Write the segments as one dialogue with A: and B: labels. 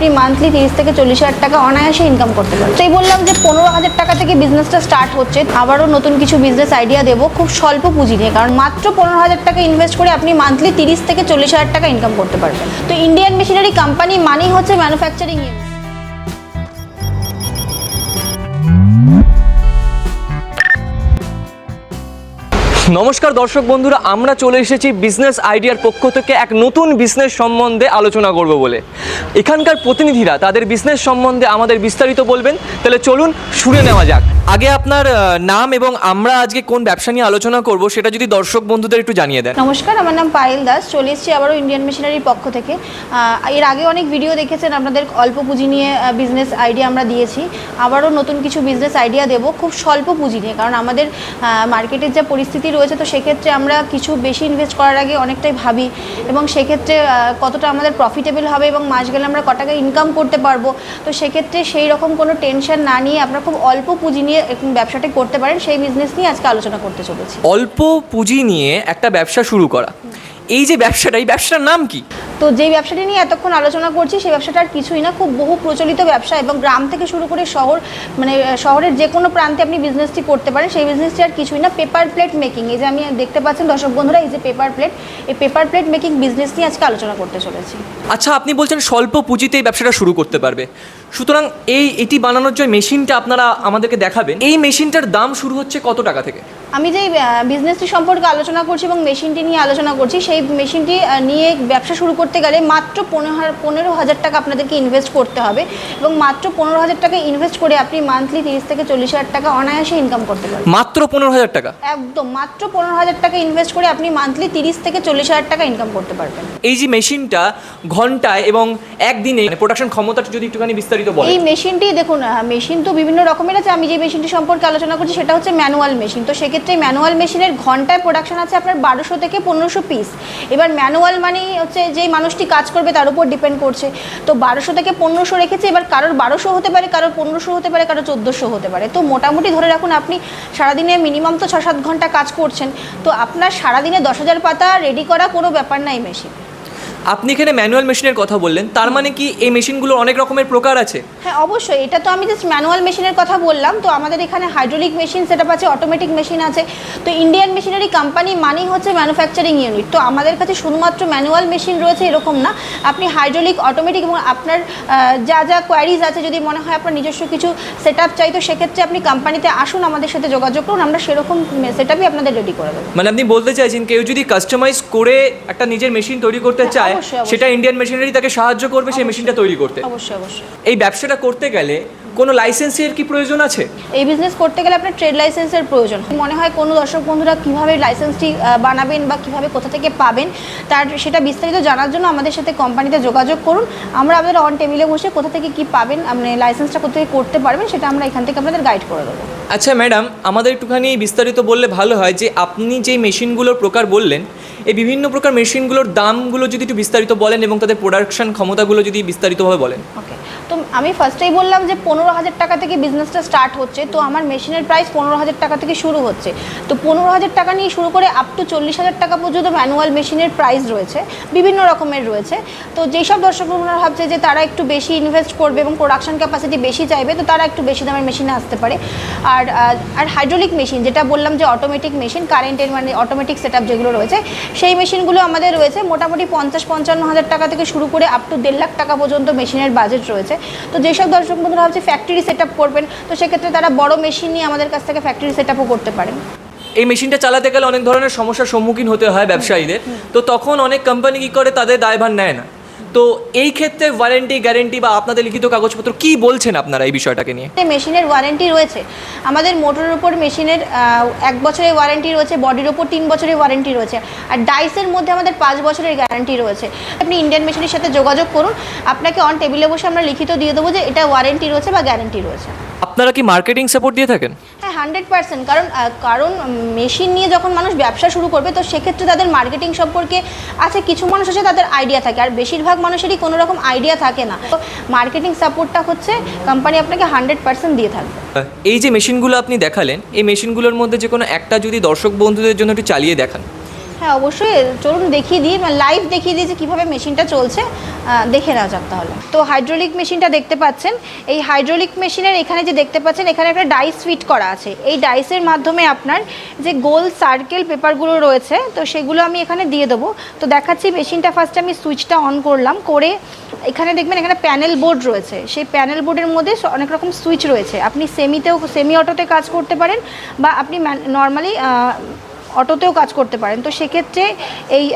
A: আপনি মান্থলি তিরিশ থেকে চল্লিশ হাজার টাকা অনায়াসে ইনকাম করতে পারেন সেই বললাম যে পনেরো হাজার টাকা থেকে বিজনেসটা স্টার্ট হচ্ছে, আবারও নতুন কিছু বিজনেস আইডিয়া দেবো, খুব স্বল্প পুঁজি নিয়ে, কারণ মাত্র পনেরো হাজার টাকা ইনভেস্ট করে আপনি মান্থলি তিরিশ থেকে চল্লিশ হাজার টাকা ইনকাম করতে পারবেন। তো ইন্ডিয়ান মেশিনারি কোম্পানি মানেই হচ্ছে ম্যানুফ্যাকচারিং
B: নমস্কার দর্শক বন্ধুরা, আমরা চলে এসেছি বিজনেস আইডিয়ার পক্ষ থেকে এক নতুন বিজনেস সম্বন্ধে আলোচনা করব বলে। এখানকার প্রতিনিধিরা তাদের বিজনেস সম্বন্ধে আমাদের বিস্তারিত বলবেন। তাহলে চলুন শুনে নেওয়া যাক। আগে আপনার নাম এবং আমরা আজকে কোন ব্যবসা নিয়ে আলোচনা করব সেটা যদি দর্শক বন্ধুদের একটু জানিয়ে দেন।
A: নমস্কার, আমার নাম পায়েল দাস। চলে এসেছি আবারও ইন্ডিয়ান মিশনারির পক্ষ থেকে। এর আগে অনেক ভিডিও দেখেছেন, আপনাদের অল্প পুঁজি নিয়ে বিজনেস আইডিয়া আমরা দিয়েছি। আবারও নতুন কিছু বিজনেস আইডিয়া দেবো, খুব স্বল্প পুঁজি নিয়ে। কারণ আমাদের মার্কেটের যা পরিস্থিতি রয়েছে, তো সেক্ষেত্রে আমরা কিছু বেশি ইনভেস্ট করার আগে অনেকটাই ভাবি। এবং সেক্ষেত্রে কতটা আমাদের প্রফিটেবল হবে এবং মাস গেলে আমরা ক টাকা ইনকাম করতে পারব। তো সেক্ষেত্রে সেই রকম কোনো টেনশন না নিয়ে আপনারা খুব অল্প পুঁজি নিয়ে ব্যবসাটা করতে পারেন। সেই বিজনেস নিয়ে আজকে আলোচনা করতে চলেছি।
B: অল্প পুঁজি নিয়ে একটা ব্যবসা শুরু করা। এই যে ব্যবসাটা এই ব্যবসাটার নাম কি?
A: তো যে ব্যবসাটি নিয়ে এতক্ষণ আলোচনা করছি সেই ব্যবসাটা আর কিছুই না। খুব বহু প্রচলিত ব্যবসা এবং গ্রাম থেকে শুরু করে শহর মানে শহরের যে কোনো প্রান্তে আপনি বিজনেসটি করতে পারেন। সেই বিজনেসটি আর কিছুই না। পেপার প্লেট মেকিং এই যে আমি দেখতে পাচ্ছেন দর্শক বন্ধুরা এই যে পেপার প্লেট এই পেপার প্লেট মেকিং বিজনেস নিয়ে আজকে আলোচনা করতে চলেছি।
B: আচ্ছা আপনি বলছেন স্বল্প পুঁজিতে এই ব্যবসাটা শুরু করতে পারবে। সুতরাং এই এটি বানানোর যে মেশিনটা আপনারা আমাদেরকে দেখাবেন এই মেশিনটার দাম শুরু হচ্ছে কত টাকা থেকে?
A: আমি যেই বিজনেসটি সম্পর্কে আলোচনা করছি এবং মেশিনটি নিয়ে আলোচনা করছি সেই মেশিনটি নিয়ে ব্যবসা শুরু করতে গেলে মাত্র পনেরো হাজার পনেরো হাজার টাকা আপনাদেরকে ইনভেস্ট করতে হবে এবং মাত্র পনেরো হাজার টাকা ইনভেস্ট করে আপনি মান্থলি তিরিশ থেকে চল্লিশ হাজার টাকা অনায়াসে ইনকাম করতে পারবেন।
B: মাত্র পনেরো হাজার টাকা?
A: একদম মাত্র পনেরো হাজার টাকা ইনভেস্ট করে আপনি মান্থলি তিরিশ থেকে চল্লিশ হাজার টাকা ইনকাম করতে পারবেন।
B: এই যে মেশিনটা ঘন্টায় এবং একদিনে প্রোডাকশন ক্ষমতাটা যদি একটুখানি বিস্তারিত
A: এই
B: বলেন
A: মেশিনটি দেখুন মেশিন তো বিভিন্ন রকমের আছে। আমি যে মেশিনটি সম্পর্কে আলোচনা করছি সেটা হচ্ছে ম্যানুয়াল মেশিন তো সেক্ষেত্রে ম্যানুয়াল মেশিনের ঘন্টায় প্রোডাকশন আছে আপনার বারোশো থেকে পনেরোশো পিস এবার ম্যানুয়াল মানেই হচ্ছে যেই মানুষটি কাজ করবে তার উপর ডিপেন্ড করছে। তো বারোশো থেকে পনেরোশো রেখেছে, এবার কারোর বারোশো হতে পারে, কারোর পনেরোশো হতে পারে, কারোর চোদ্দোশো হতে পারে। তো মোটামুটি ধরে রাখুন আপনি সারাদিনে মিনিমাম তো ছ সাত ঘণ্টা কাজ করছেন। তো আপনার সারাদিনে দশ হাজার পাতা রেডি করা কোনো ব্যাপার নাই মেশিন
B: আপনি এখানে ম্যানুয়াল মেশিনের কথা বললেন তার মানে কি এই মেশিনগুলো অনেক রকমের প্রকার আছে?
A: হ্যাঁ অবশ্যই। এটা তো আমি জাস্ট ম্যানুয়াল মেশিনের কথা বললাম। তো আমাদের এখানে হাইড্রোলিক মেশিন সেটা আছে অটোমেটিক মেশিন আছে। তো ইন্ডিয়ান মেশিনারি কোম্পানি মানেই হচ্ছে ম্যানুফ্যাকচারিং ইউনিট তো আমাদের কাছে শুধুমাত্র ম্যানুয়াল মেশিন রয়েছে এরকম না। আপনি হাইড্রোলিক অটোমেটিক এবং আপনার যা যা কোয়ারিজ আছে যদি মনে হয় আপনার নিজস্ব কিছু সেট আপ চাই তো সেক্ষেত্রে আপনি কোম্পানিতে আসুন আমাদের সাথে যোগাযোগ করুন। আমরা সেরকম সেট আপই আপনাদের রেডি করে দেবো।
B: মানে আপনি বলতে চাইছেন কেউ যদি কাস্টমাইজ করে একটা নিজের মেশিন তৈরি করতে
A: হ্যাঁ,
B: চায়। সেটা ইন্ডিয়ান মেশিনারি তাকে সাহায্য করবে সেই মেশিনটা তৈরি করতে।
A: অবশ্যই অবশ্যই।
B: এই ব্যবসাটা করতে গেলে কোনো লাইসেন্সের কি প্রয়োজন আছে?
A: এই বিজনেস করতে গেলে আপনার ট্রেড লাইসেন্সের প্রয়োজন। মনে হয় কোনো দর্শক বন্ধুরা কীভাবে লাইসেন্সটি বানাবেন বা কীভাবে কোথা থেকে পাবেন তার সেটা বিস্তারিত জানার জন্য আমাদের সাথে কোম্পানিতে যোগাযোগ করুন। আমরা আপনাদের অন টেবিলে বসে কোথা থেকে কি পাবেন আপনি লাইসেন্সটা কোথা থেকে করতে পারবেন সেটা আমরা এখান থেকে আপনাদের গাইড করে দেবো।
B: আচ্ছা ম্যাডাম আমাদের একটুখানি বিস্তারিত বললে ভালো হয় যে আপনি যেই মেশিনগুলোর প্রকার বললেন এই বিভিন্ন প্রকার মেশিনগুলোর দামগুলো যদি একটু বিস্তারিত বলেন এবং তাদের প্রোডাকশন ক্ষমতাগুলো যদি বিস্তারিতভাবে বলেন।
A: ওকে, তো আমি ফার্স্টেই বললাম যে পনেরো হাজার টাকা থেকে বিজনেসটা স্টার্ট হচ্ছে, তো আমার মেশিনের প্রাইস পনেরো হাজার টাকা থেকে শুরু হচ্ছে। তো পনেরো হাজার টাকা নিয়ে শুরু করে আপ টু চল্লিশ হাজার টাকা পর্যন্ত ম্যানুয়াল মেশিনের প্রাইস রয়েছে, বিভিন্ন রকমের রয়েছে। তো যেসব দর্শক বন্ধুরা ভাবছে যে তারা একটু বেশি ইনভেস্ট করবে এবং প্রোডাকশন ক্যাপাসিটি বেশি চাইবে, তো তারা একটু বেশি দামের মেশিনে আসতে পারে। আর আর হাইড্রোলিক মেশিন যেটা বললাম যে অটোমেটিক মেশিন কারেন্টের মানে অটোমেটিক সেট যেগুলো রয়েছে সেই মেশিনগুলো আমাদের রয়েছে। মোটামুটি পঞ্চাশ, পঞ্চান্ন হাজার টাকা থেকে শুরু করে আপ টু দেড় লাখ টাকা পর্যন্ত মেশিনের বাজেট রয়েছে। তো যেসব দর্শক বন্ধুরা ভাবছে ফ্যাক্টরি সেট করবেন, তো সেক্ষেত্রে তারা বড় মেশিন নিয়ে আমাদের কাছ থেকে ফ্যাক্টরি সেট করতে পারেন।
B: এই মেশিনটা চালাতে গেলে অনেক ধরনের সমস্যার সম্মুখীন হতে হয় ব্যবসায়ীদের। তো তখন অনেক কোম্পানি কি করে? তাদের দায়ভার নেয় না। তো এই ক্ষেত্রে ওয়ারেন্টি গ্যারেন্টি বা আপনাদের লিখিত কাগজপত্র কি বলছেন আপনারা এই বিষয়টাকে নিয়ে?
A: মেশিনের ওয়ারেন্টি রয়েছে। আমাদের মোটরের উপর মেশিনের এক বছরের ওয়ারেন্টি রয়েছে বডির ওপর তিন বছরের ওয়ারেন্টি রয়েছে আর ডাইসের মধ্যে আমাদের পাঁচ বছরের গ্যারান্টি রয়েছে। আপনি ইন্ডিয়ান মেশিনের সাথে যোগাযোগ করুন আপনাকে অন টেবিলে বসে আমরা লিখিত দিয়ে দেবো যে এটা ওয়ারেন্টি রয়েছে বা গ্যারান্টি রয়েছে।
B: আপনারা কি মার্কেটিং সাপোর্ট দিয়ে থাকেন?
A: Hundred percent. কারণ কারণ মেশিন নিয়ে যখন মানুষ ব্যবসা শুরু করবে, তো সেক্ষেত্রে তাদের মার্কেটিং সম্পর্কে আছে কিছু মানুষ আছে তাদের আইডিয়া থাকে। আর বেশিরভাগ মানুষেরই কোনো রকম আইডিয়া থাকে না। তো মার্কেটিং সাপোর্টটা হচ্ছে কোম্পানি আপনাকে হান্ড্রেড পার্সেন্ট দিয়ে থাকবে।
B: এই যে মেশিনগুলো আপনি দেখালেন, এই মেশিনগুলোর মধ্যে যে কোনো একটা যদি দর্শক বন্ধুদের জন্য একটু চালিয়ে দেখান।
A: হ্যাঁ অবশ্যই। চলুন দেখিয়ে দিই লাইভ দেখিয়ে দিই যে কীভাবে মেশিনটা চলছে। দেখে নেওয়া যাক তাহলে। তো হাইড্রোলিক মেশিনটা দেখতে পাচ্ছেন। এই হাইড্রোলিক মেশিনের এখানে যে দেখতে পাচ্ছেন, এখানে একটা ডাইস ফিট করা আছে। এই ডাইসের মাধ্যমে আপনার যে গোল সার্কেল পেপারগুলো রয়েছে, তো সেগুলো আমি এখানে দিয়ে দেবো। তো দেখাচ্ছি মেশিনটা ফার্স্টে আমি সুইচটা অন করলাম। করে এখানে দেখবেন এখানে প্যানেল বোর্ড রয়েছে। সেই প্যানেল বোর্ডের মধ্যে অনেক রকম সুইচ রয়েছে। আপনি সেমিতেও সেমি অটোতে কাজ করতে পারেন বা আপনি নর্মালি অটোতেও কাজ করতে পারেন। তো সেক্ষেত্রে এই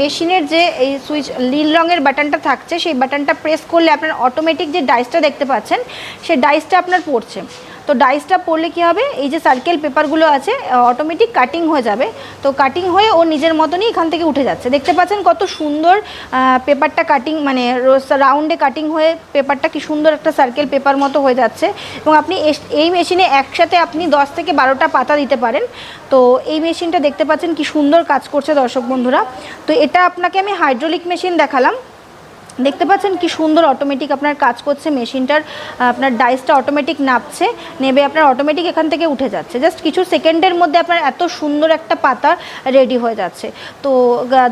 A: মেশিনের যে এই সুইচ নীল রঙের বাটনটা থাকছে, সেই বাটনটা প্রেস করলে আপনার অটোমেটিক যে ডাইসটা দেখতে পাচ্ছেন সেই ডাইসটা আপনার পড়ছে। তো ডাইসটা পড়লে কি হবে? এই যে সার্কেল পেপারগুলো আছে অটোমেটিক কাটিং হয়ে যাবে। তো কাটিং হয়ে ও নিজের মতনই এখান থেকে উঠে যাচ্ছে। দেখতে পাচ্ছেন কত সুন্দর পেপারটা কাটিং মানে রাউন্ডে কাটিং হয়ে পেপারটা কি সুন্দর একটা সার্কেল পেপার মতো হয়ে যাচ্ছে। এবং আপনি এই মেশিনে একসাথে আপনি দশ থেকে বারোটা পাতা দিতে পারেন। তো এই মেশিনটা দেখতে পাচ্ছেন কি সুন্দর কাজ করছে দর্শক বন্ধুরা। তো এটা আপনাকে আমি হাইড্রোলিক মেশিন দেখালাম। দেখতে পাচ্ছেন কি সুন্দর অটোমেটিক আপনার কাজ করছে মেশিনটার, আপনার ডাইসটা অটোমেটিক নাপছে, নেবে আপনার অটোমেটিক এখান থেকে উঠে যাচ্ছে। জাস্ট কিছু সেকেন্ডের মধ্যে আপনার এত সুন্দর একটা পাতা রেডি হয়ে যাচ্ছে। তো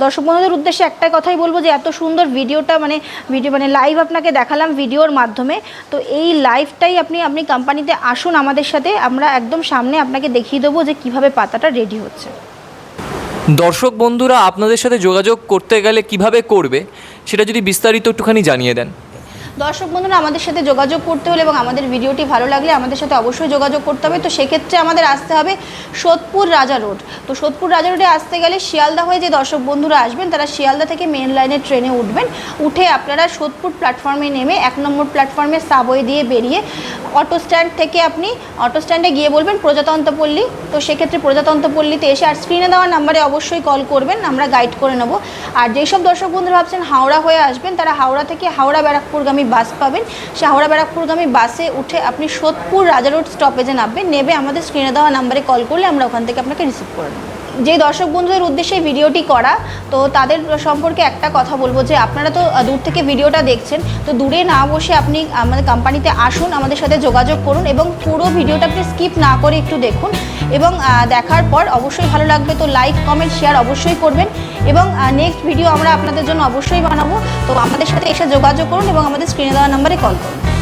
A: দর্শক বন্ধুদের উদ্দেশ্যে একটা কথাই বলব যে, এত সুন্দর ভিডিওটা মানে ভিডিও মানে লাইভ আপনাকে দেখালাম ভিডিওর মাধ্যমে। তো এই লাইভটাই আপনি আপনি কোম্পানিতে আসুন আমাদের সাথে, আমরা একদম সামনে আপনাকে দেখিয়ে দেবো যে কীভাবে পাতাটা রেডি হচ্ছে।
B: দর্শক বন্ধুরা, আপনাদের সাথে যোগাযোগ করতে গেলে কীভাবে করবে, সেটা যদি বিস্তারিত একটুখানি জানিয়ে দেন।
A: দর্শক বন্ধুরা, আমাদের সাথে যোগাযোগ করতে হলে এবং আমাদের ভিডিওটি ভালো লাগলে আমাদের সাথে অবশ্যই যোগাযোগ করতে হবে। তো সেক্ষেত্রে আমাদের আসতে হবে সোদপুর রাজা রোড। তো সোদপুর রাজা রোডে আসতে গেলে শিয়ালদা হয়ে যে দর্শক বন্ধুরা আসবেন, তারা শিয়ালদা থেকে মেন লাইনের ট্রেনে উঠবেন। উঠে আপনারা সোদপুর প্ল্যাটফর্মে নেমে এক নম্বর প্ল্যাটফর্মে সাবওয়ে দিয়ে বেরিয়ে অটো স্ট্যান্ড থেকে আপনি অটো স্ট্যান্ডে গিয়ে বলবেন প্রজাতন্ত্রপল্লী। তো সেক্ষেত্রে প্রজাতন্ত্রপল্লীতে এসে আর স্ক্রিনে দেওয়া নাম্বারে অবশ্যই কল করবেন, আমরা গাইড করে নেব। আর যেসব দর্শক বন্ধুরা ভাবছেন হাওড়া হয়ে আসবেন, তারা হাওড়া থেকে হাওড়া ব্যারাকপুরগামী বাস পাবেন। হাওড়া ব্যারাকপুরগামী বাসে উঠে আপনি সোদপুর রাজা রোড স্টপেজে নামবেন। নেবে আমাদের স্ক্রিনে দেওয়া নাম্বারে কল করলে আমরা ওখান থেকে আপনাকে রিসিভ করে নেব। যে দর্শক বন্ধুদের উদ্দেশ্যে ভিডিওটি করা, তো তাদের সম্পর্কে একটা কথা বলব যে আপনারা তো দূর থেকে ভিডিওটা দেখছেন, তো দূরে না বসে আপনি আমাদের কোম্পানিতে আসুন, আমাদের সাথে যোগাযোগ করুন এবং পুরো ভিডিওটা আপনি স্কিপ না করে একটু দেখুন। এবং দেখার পর অবশ্যই ভালো লাগবে, তো লাইক কমেন্ট শেয়ার অবশ্যই করবেন। এবং নেক্সট ভিডিও আমরা আপনাদের জন্য অবশ্যই বানাবো। তো আমাদের সাথে এসে যোগাযোগ করুন এবং আমাদের স্ক্রিনে দেওয়া নাম্বারে কল করুন।